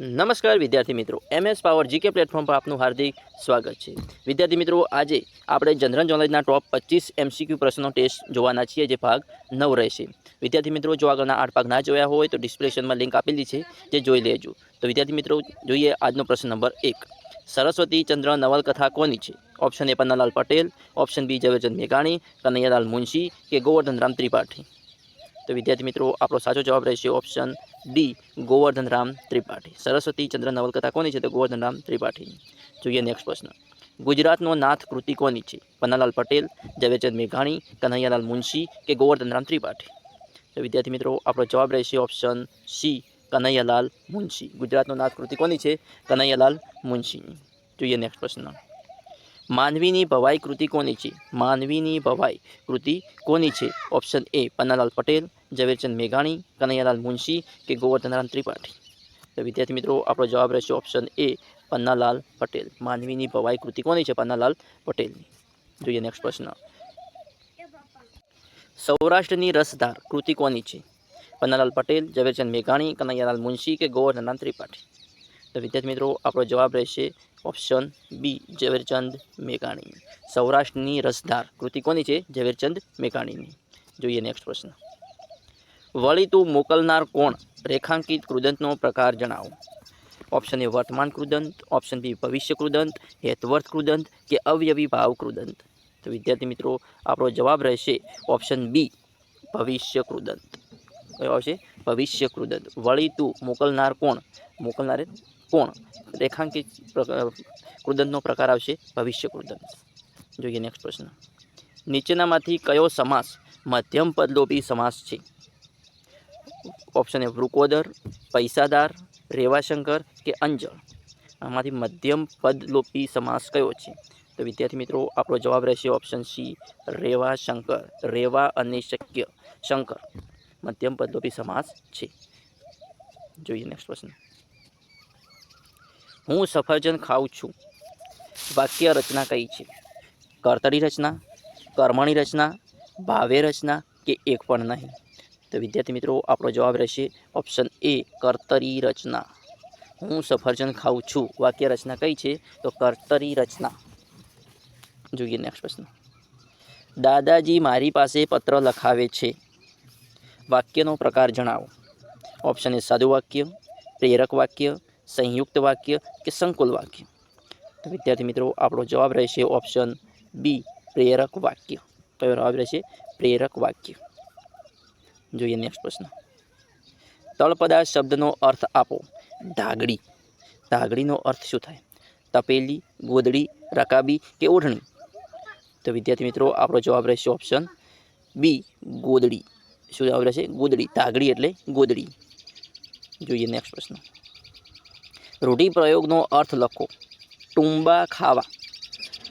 નમસ્કાર વિદ્યાર્થી મિત્રો એમએસ પાવર જીકે પ્લેટફોર્મ પર આપનું હાર્દિક સ્વાગત છે. વિદ્યાર્થી મિત્રો, આજે આપણે જનરલ નોલેજના ટોપ પચીસ એમસીક્યુ પ્રશ્નો ટેસ્ટ જોવાના છીએ, જે ભાગ નવ રહેશે. વિદ્યાર્થી મિત્રો, જો આગળના આઠ ભાગ ના જોયા હોય, તો ડિસ્ક્રિપ્શનમાં લિંક આપેલી છે, જે જોઈ લેજો. તો વિદ્યાર્થી મિત્રો, જોઈએ આજનો પ્રશ્ન નંબર એક. સરસ્વતી ચંદ્ર નવલકથા કોની છે? Option A Pannalal Patel. Option B Zaverchand મેઘાણી. કનૈયાલાલ મુનશી કે ગોવર્ધન રામ ત્રિપાઠી? તો વિદ્યાર્થી મિત્રો, આપણો સાચો જવાબ રહેશે ઓપ્શન ડી ગોવર્ધન રામ ત્રિપાઠી. સરસ્વતી ચંદ્ર નવલકથા કોની છે? તો ગોવર્ધન રામ ત્રિપાઠી જોઈએ નેક્સ્ટ પ્રશ્ન. ગુજરાતનો નાથ કૃતિ કોની છે? પન્નાલાલ પટેલ, ઝવેરચંદ મેઘાણી કન્હૈયાલાલ મુનશી કે ગોવર્ધન રામ ત્રિપાઠી? તો વિદ્યાર્થી મિત્રો, આપણો જવાબ રહેશે ઓપ્શન સી કનૈયાલાલ મુનશી. ગુજરાતનો નાથ કૃતિ કોની છે? કનૈયાલાલ મુનશી જોઈએ નેક્સ્ટ પ્રશ્ન. માનવીની ભવાઈ કૃતિ કોની છે? માનવીની ભવાઈ કૃતિ કોની છે? ઓપ્શન એ પન્નાલાલ પટેલ ઝવેરચંદ મેઘાણી, કનૈયાલાલ મુનશી કે ગોવર્ધનરામ ત્રિપાઠી? તો વિદ્યાર્થી મિત્રો, આપણો જવાબ રહેશે ઓપ્શન એ પન્નાલાલ પટેલ. માનવીની ભવાઈ કૃતિ કોની છે? પન્નાલાલ પટેલની. જોઈએ નેક્સ્ટ પ્રશ્ન. સૌરાષ્ટ્રની રસધાર કૃતિ કોની છે? પન્નાલાલ પટેલ, ઝવેરચંદ મેઘાણી, કનૈયાલાલ મુનશી કે ગોવર્ધનરામ ત્રિપાઠી? તો વિદ્યાર્થી મિત્રો, આપણો જવાબ રહેશે ઓપ્શન બી ઝવેરચંદ મેઘાણી સૌરાષ્ટ્રની રસધાર કૃતિ કોની છે? ઝવેરચંદ મેઘાણીની. જોઈએ નેક્સ્ટ પ્રશ્ન. વળી તું મોકલનાર કોણ? રેખાંકિત કૃદંતનો પ્રકાર જણાવો. ઓપ્શન એ વર્તમાન કૃદંત. ઓપ્શન બી ભવિષ્ય કૃદંત. હેતવર્થ કૃદંત કે અવયવી ભાવ કૃદંત? તો વિદ્યાર્થી મિત્રો, આપણો જવાબ રહેશે ઓપ્શન બી ભવિષ્ય કૃદંત. કયો આવશે? ભવિષ્ય કૃદંત. વળી તું મોકલનાર કોણ? મોકલનાર કોણ? રેખાંકિત કૃદંતનો પ્રકાર આવશે ભવિષ્ય કૃદંત. જોઈએ નેક્સ્ટ પ્રશ્ન. નીચેનામાંથી કયો સમાસ મધ્યમ પદલોપી સમાસ છે? ઓપ્શન એ વૃકોદર, પૈસાદાર, રેવાશંકર કે અંજળ. આમાંથી મધ્યમ પદલોપી સમાસ કયો છે? તો વિદ્યાર્થી મિત્રો, આપણો જવાબ રહેશે ઓપ્શન સી રેવાશંકર. રેવા અને શક્ય શંકર. મધ્યમ પદલોપી સમાસ છે. જોઈએ નેક્સ્ટ પ્રશ્ન. હું સફરજન ખાઉં છું. વાક્ય રચના કઈ છે? કર્તરી રચના, કર્મણી રચના, ભાવે રચના કે એક પણ નહીં? તો વિદ્યાર્થી મિત્રો, આપણો જવાબ રહેશે ઓપ્શન એ કર્તરી રચના. હું સફરજન ખાઉં છું. વાક્ય રચના કઈ છે? તો કર્તરી રચના. જોઈએ નેક્સ્ટ પ્રશ્ન. દાદાજી મારી પાસે પત્ર લખાવે છે. વાક્યનો પ્રકાર જણાવો. ઓપ્શન એ સાદું વાક્ય, પ્રેરક વાક્ય, સંયુક્ત વાક્ય કે સંકુલ વાક્ય? તો વિદ્યાર્થી મિત્રો, આપણો જવાબ રહેશે ઓપ્શન બી પ્રેરક વાક્ય. કયો જવાબ રહેશે? પ્રેરક વાક્ય. જોઈએ નેક્સ્ટ પ્રશ્ન. તળપદા શબ્દનો અર્થ આપો. ઢાગડી ઢાગડીનો અર્થ શું થાય? તપેલી, ગોદડી, રકાબી કે ઓઢણી? તો વિદ્યાર્થી મિત્રો, આપણો જવાબ રહેશે ઓપ્શન બી ગોદડી. શું જવાબ રહેશે? ગોદડી. ધાગડી એટલે ગોદડી. જોઈએ નેક્સ્ટ પ્રશ્ન. રૂઢિપ્રયોગનો અર્થ લખો. ટુંબા ખાવા.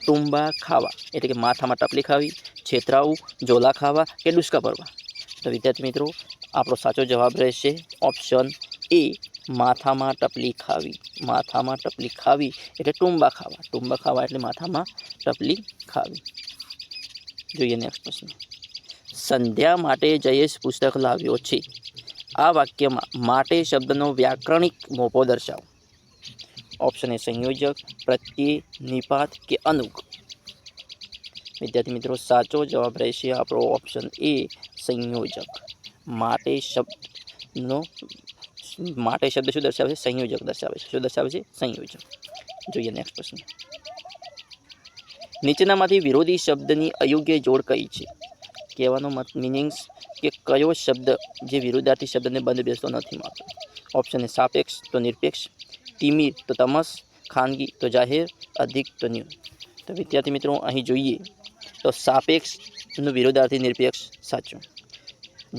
ટુંબા ખાવા. એટલે કે માથામાં ટપલી ખાવી, છેતરાવું, ઝોલા ખાવા કે ડુસકા ભરવા? તો વિદ્યાર્થી મિત્રો, આપણો સાચો જવાબ રહેશે ઓપ્શન એ માથામાં ટપલી ખાવી. માથામાં ટપલી ખાવી એટલે ટુંબા ખાવા. ટુંબા ખાવા એટલે માથામાં ટપલી ખાવી. જોઈએ નેક્સ્ટ પ્રશ્ન. સંધ્યા માટે જયેશ પુસ્તક લાવ્યો છે. આ વાક્યમાં માટે શબ્દનો વ્યાકરણિક મોપો દર્શાવો. ઓપ્શન એ સંયોજક, પ્રત્યે નિપાત કે અનુગ. વિદ્યાર્થી મિત્રો, સાચો જવાબ રહેશે આપણો ઓપ્શન એ સંયોજક. માટે શબ્દનો માટે શબ્દ શું દર્શાવે છે? સંયોજક દર્શાવે છે. શું દર્શાવે છે? સંયોજક. જોઈએ નેક્સ્ટ પ્રશ્ન. નીચેનામાંથી વિરોધી શબ્દની અયોગ્ય જોડ કઈ છે? કહેવાનો મત મિનિંગ્સ કે કયો શબ્દ જે વિરુદ્ધાર્થી શબ્દને બંધ બેસતો નથી માનતો ઓપ્શન એ સાપેક્ષ તો નિરપેક્ષ તિમિર તો તમસ, ખાનગી તો જાહેર, અધિક તો ન્યૂ તો વિદ્યાર્થી મિત્રો, અહીં જોઈએ તો સાપેક્ષનું વિરોધાર્થી નિરપેક્ષ સાચું.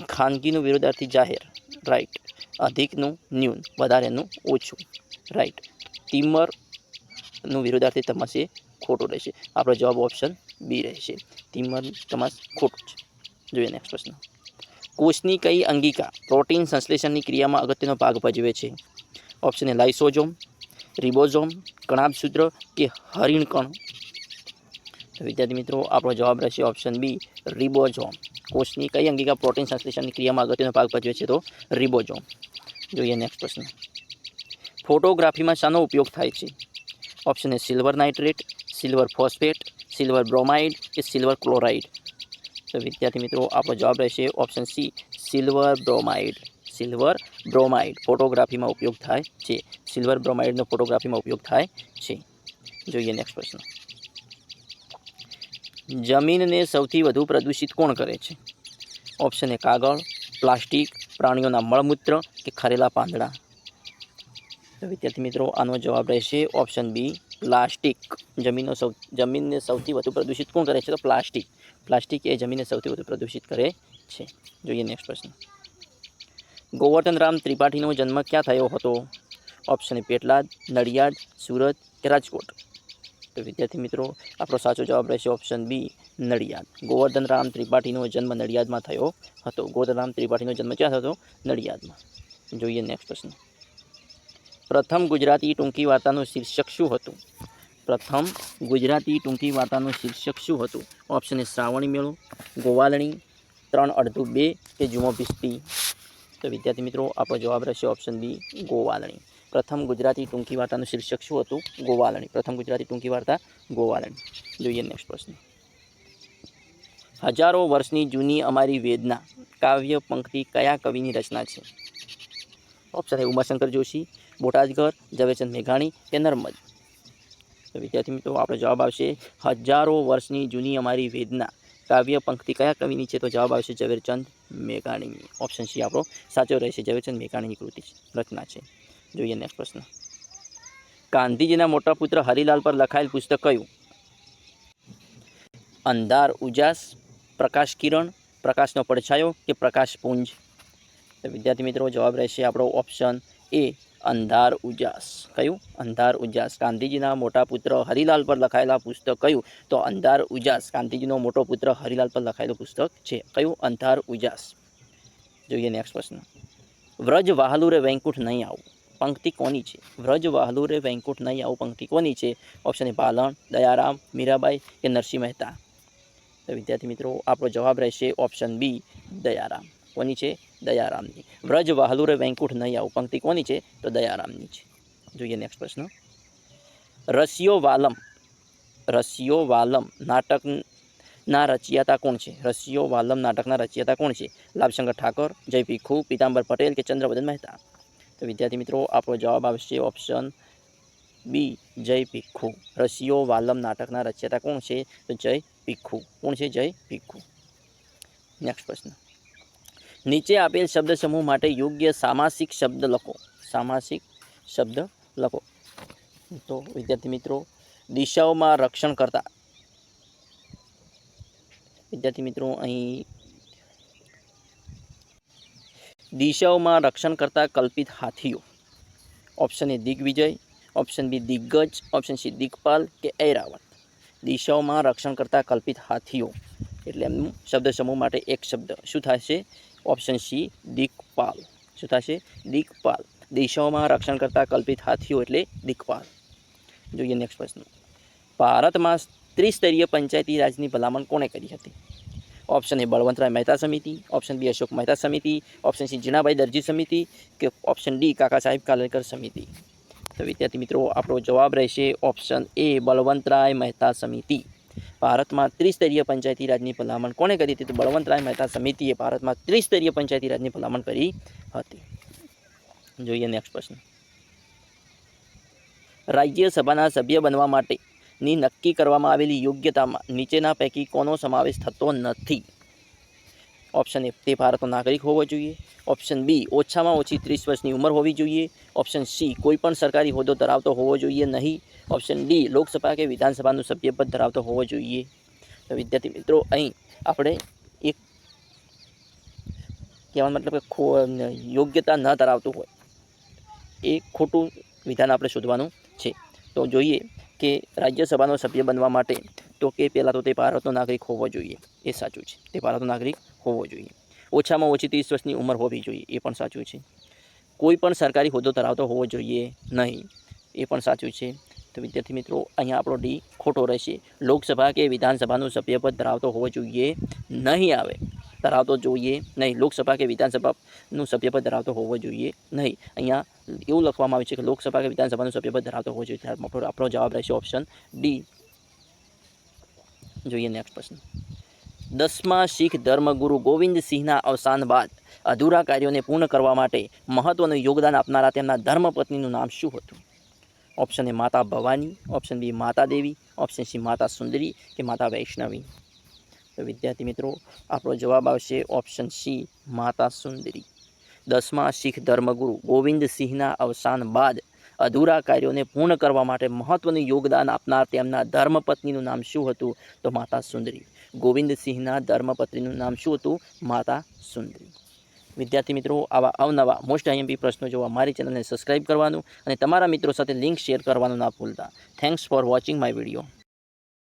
ખાનગીનું વિરોધાર્થી જાહેર રાઈટ અધિકનું ન્યૂન, વધારેનું ઓછું રાઈટ ટીમરનું વિરોધાર્થી તમાશે ખોટું રહેશે. આપણો જવાબ ઓપ્શન બી રહેશે. ટીમર તમાસ ખોટું છે. જોઈએ નેક્સ્ટ પ્રશ્ન. કોષની કઈ અંગિકા પ્રોટીન સંશ્લેષણની ક્રિયામાં અગત્યનો ભાગ ભજવે છે? ઓપ્શન એ લાઇસોજોમ રિબોઝોમ કણાભસૂત્ર કે હરિણકણ વિદ્યાર્થી મિત્રો, આપણો જવાબ રહેશે ઓપ્શન બી રિબોઝોમ કોષની કઈ અંગિકા પ્રોટીન સંશ્લેષણની ક્રિયામાં અગત્યનો ભાગ ભજવે છે તો રિબોઝોમ જોઈએ નેક્સ્ટ પ્રશ્ન. ફોટોગ્રાફીમાં શાનો ઉપયોગ થાય છે? Option A silver nitrate silver phosphate silver bromide કે સિલ્વર ક્લોરાઇડ તો વિદ્યાર્થી મિત્રો, આપણો જવાબ રહેશે option C silver bromide silver bromide ફોટોગ્રાફીમાં ઉપયોગ થાય છે. સિલ્વર બ્રોમાઇડનો ફોટોગ્રાફીમાં ઉપયોગ થાય છે. જોઈએ નેક્સ્ટ પ્રશ્ન. જમીનને સૌથી વધુ પ્રદૂષિત કોણ કરે છે? ઓપ્શન એ કાગળ, પ્લાસ્ટિક, પ્રાણીઓના મળમૂત્ર કે ખરેલા પાંદડા? તો વિદ્યાર્થી મિત્રો, આનો જવાબ રહેશે ઓપ્શન બી પ્લાસ્ટિક. જમીનનો સૌ, જમીનને સૌથી વધુ પ્રદૂષિત કોણ કરે છે? તો પ્લાસ્ટિક. પ્લાસ્ટિક એ જમીનને સૌથી વધુ પ્રદૂષિત કરે છે. જોઈએ નેક્સ્ટ પ્રશ્ન. ગોવર્ધન રામ ત્રિપાઠીનો જન્મ ક્યાં થયો હતો? ઓપ્શન પેટલાદ, નડિયાદ, સુરત કે રાજકોટ? તો વિદ્યાર્થી મિત્રો આપણો સાચો જવાબ રહેશે ઓપ્શન બી નડિયાદ. ગોવર્ધનરામ ત્રિપાઠીનો જન્મ નડિયાદમાં થયો હતો. ગોવર્ધનરામ ત્રિપાઠીનો જન્મ ક્યાં થયો નડિયાદમાં. જોઈએ નેક્સ્ટ પ્રશ્ન. પ્રથમ ગુજરાતી ટૂંકી વાર્તાનું શીર્ષક શું હતું? પ્રથમ ગુજરાતી ટૂંકી વાર્તાનું શીર્ષક શું હતું? ઓપ્શન એ શ્રાવણી મેળો, ગોવાલણી, ત્રણ અડધું બે કે જુમો ભીસ્તી. તો વિદ્યાર્થી મિત્રો, આપણો જવાબ રહેશે ઓપ્શન બી ગોવાલણી. પ્રથમ ગુજરાતી ટૂંકી વાર્તાનું શીર્ષક શું હતું? ગોવાલણી. પ્રથમ ગુજરાતી ટૂંકી વાર્તા, ગોવાલણી. જોઈએ નેક્સ્ટ પ્રશ્ન. હજારો વર્ષની જૂની અમારી વેદના, કાવ્ય, પંક્તિ કયા કવિની રચના છે? ઓપ્શન એ ઉમાશંકર જોશી બોટાદગર ઝવેરચંદ મેઘાણી કે નર્મદ? તો વિદ્યાર્થી મિત્રો, આપણો જવાબ આવશે હજારો વર્ષની જૂની અમારી વેદના, કાવ્ય, પંક્તિ કયા કવિની છે? તો જવાબ આવશે ઝવેરચંદ મેઘાણીની. ઓપ્શન સી આપણો સાચો રહેશે. ઝવેરચંદ મેઘાણીની કૃતિ રચના છે. જોઈએ નેક્સ્ટ પ્રશ્ન. ગાંધીજીના મોટા પુત્ર હરિલાલ પર લખાયેલ પુસ્તક કયું? અંધાર, ઉજાસ, પ્રકાશ કિરણ, પ્રકાશનો પડછાયો કે પ્રકાશ પુંજ? વિદ્યાર્થી મિત્રો, જવાબ રહેશે આપણો ઓપ્શન એ અંધાર, ઉજાસ. કયું? અંધાર, ઉજાસ. ગાંધીજીના મોટા પુત્ર હરિલાલ પર લખાયેલા પુસ્તક કયું? તો અંધાર, ઉજાસ. ગાંધીજીનો મોટો પુત્ર હરિલાલ પર લખાયેલું પુસ્તક છે. કયું? અંધાર, ઉજાસ. જોઈએ નેક્સ્ટ પ્રશ્ન. વ્રજ વાહલુરે રે નહીં આવું. પંક્તિ કોની છે? વ્રજ વાહલુ રે વેંકુટ નહીં આવું પંક્તિ કોની છે? ઓપ્શન એ બાલણ દયારામ, મીરાબાઈ કે નરસિંહ મહેતા? તો વિદ્યાર્થી મિત્રો, આપણો જવાબ રહેશે ઓપ્શન બી દયારામ. કોની છે? દયારામની. વ્રજ વાહલુ રે વેંકુટ નહીં આવું પંક્તિ કોની છે? તો દયારામની છે. જોઈએ નેક્સ્ટ પ્રશ્ન. રસિયો વાલમ. રસિયો વાલમ નાટકના રચયિતા કોણ છે? રસિયો વાલમ નાટકના રચયિતા કોણ છે? લાભશંકર ઠાકોર જય ભીખુ પીતાંબર પટેલ કે ચંદ્રવદન મહેતા? તો વિદ્યાર્થી મિત્રો, આપણો જવાબ આવશે ઓપ્શન બી જય ભીખુ. રસિયો વાલમ નાટકના રચયતા કોણ છે? તો જય ભીખુ. કોણ છે જય ભીખુ? નેક્સ્ટ પ્રશ્ન. નીચે આપેલ શબ્દ સમૂહ માટે યોગ્ય સામાસિક શબ્દ લખો. સામાસિક શબ્દ લખો. તો વિદ્યાર્થી મિત્રો, દિશાઓમાં રક્ષણ કરતા વિદ્યાર્થી મિત્રો, અહીં દિશાઓમાં રક્ષણ કરતા કલ્પિત હાથીઓ. ઓપ્શન એ દિગ્વિજય. ઓપ્શન બી દિગ્ગજ. ઓપ્શન સી દિગ્પાલ કે ઐરાવત દિશાઓમાં રક્ષણ કરતા કલ્પિત હાથીઓ. એટલે એમનું શબ્દ સમૂહ માટે એક શબ્દ. શું થશે? ઓપ્શન સી દિક્પાલ શું થશે? દિગ્પાલ. દિશાઓમાં રક્ષણ કરતા કલ્પિત હાથીઓ એટલે દિક્પાલ જોઈએ નેક્સ્ટ પ્રશ્ન. ભારતમાં ત્રિસ્તરીય પંચાયતી રાજની ભલામણ કોણે કરી હતી? ઓપ્શન એ બળવંતરાય મહેતા સમિતિ ઓપ્શન બી અશોક મહેતા સમિતિ ઓપ્શન સી જીણાભાઈ દરજી સમિતિ કે ઓપ્શન ડી કાકા સાહેબ કાલેકર સમિતિ તો વિદ્યાર્થી મિત્રો, આપણો જવાબ રહેશે ઓપ્શન એ બળવંતરાય મહેતા સમિતિ ભારતમાં ત્રિસ્તરીય પંચાયતી રાજની ભલામણ કોણે કરી હતી? તો બળવંતરાય મહેતા સમિતિએ ભારતમાં ત્રિસ્તરીય પંચાયતી રાજની ભલામણ કરી હતી. જોઈએ નેક્સ્ટ પ્રશ્ન. રાજ્યસભાના સભ્ય બનવા માટેની નક્કી કરવામાં આવેલી યોગ્યતામાં નીચેના પૈકી કોનો સમાવેશ થતો નથી. ઓપ્શન એ તે ભારતનો નાગરિક હોવો જોઈએ. ઓપ્શન બી ઓછામાં ઓછી ત્રીસ વર્ષની ઉંમર હોવી જોઈએ. ઓપ્શન સી કોઈ પણ સરકારી હોદ્દો ધરાવતો હોવો જોઈએ નહીં. ઓપ્શન ડી લોકસભા કે વિધાનસભાનું સભ્યપદ ધરાવતો હોવો જોઈએ. તો વિદ્યાર્થી મિત્રો, અહીં આપણે એક કહેવાનો મતલબ કે યોગ્યતા ન ધરાવતું હોય. એ ખોટું વિધાન આપણે શોધવાનું છે. તો જોઈએ કે રાજ્યસભાનો સભ્ય બનવા માટે તો કે પહેલાં તો તે ભારતનો નાગરિક હોવો જોઈએ. એ સાચું છે. તે ભારતનો નાગરિક હોવો જોઈએ. ઓછામાં ઓછી ત્રીસ વર્ષની ઉંમર હોવી જોઈએ. એ પણ સાચું છે. કોઈ પણ સરકારી હોદ્દો ધરાવતો હોવો જોઈએ નહીં. એ પણ સાચું છે. તો વિદ્યાર્થી મિત્રો, અહીંયા આપણો ડી ખોટો રહેશે. લોકસભા કે વિધાનસભાનું સભ્યપદ ધરાવતો હોવો જોઈએ નહીં આવે. ધરાવતો જોઈએ નહીં. લોકસભા કે વિધાનસભાનું સભ્યપદ ધરાવતો હોવો જોઈએ નહીં. અહીંયા એવું લખવામાં આવ્યું છે કે લોકસભા કે વિધાનસભાનું સભ્યપદ ધરાવતો હોવો જોઈએ. ત્યારે આપણો જવાબ રહેશે ઓપ્શન ડી જોઈએ નેક્સ્ટ પ્રશ્ન. દસમા શીખ ધર્મગુરુ ગોવિંદસિંહના અવસાન બાદ અધૂરા કાર્યોને પૂર્ણ કરવા માટે મહત્ત્વનું યોગદાન આપનારા તેમના ધર્મપત્નીનું નામ શું હતું? ઓપ્શન એ માતા ભવાની ઓપ્શન બી માતા દેવી ઓપ્શન સી માતા સુંદરી કે માતા વૈષ્ણવી? તો વિદ્યાર્થી મિત્રો, આપણો જવાબ આવશે ઓપ્શન સી માતા સુંદરી. દસમા શીખ ધર્મગુરુ ગોવિંદ સિંહના અવસાન બાદ અધૂરા કાર્યોને પૂર્ણ કરવા માટે મહત્વનું યોગદાન આપનાર તેમના ધર્મપત્નીનું નામ શું હતું? તો માતા સુંદરી. ગોવિંદસિંહના ધર્મપત્નીનું નામ શું હતું? માતા સુંદરી. વિદ્યાર્થી મિત્રો, આવા અવનવા મોસ્ટ આઈએમપી પ્રશ્નો જોવા મારી ચેનલને સબસ્ક્રાઇબ કરવાનું અને તમારા મિત્રો સાથે લિંક શેર કરવાનું ના ભૂલતા. Thanks for watching my video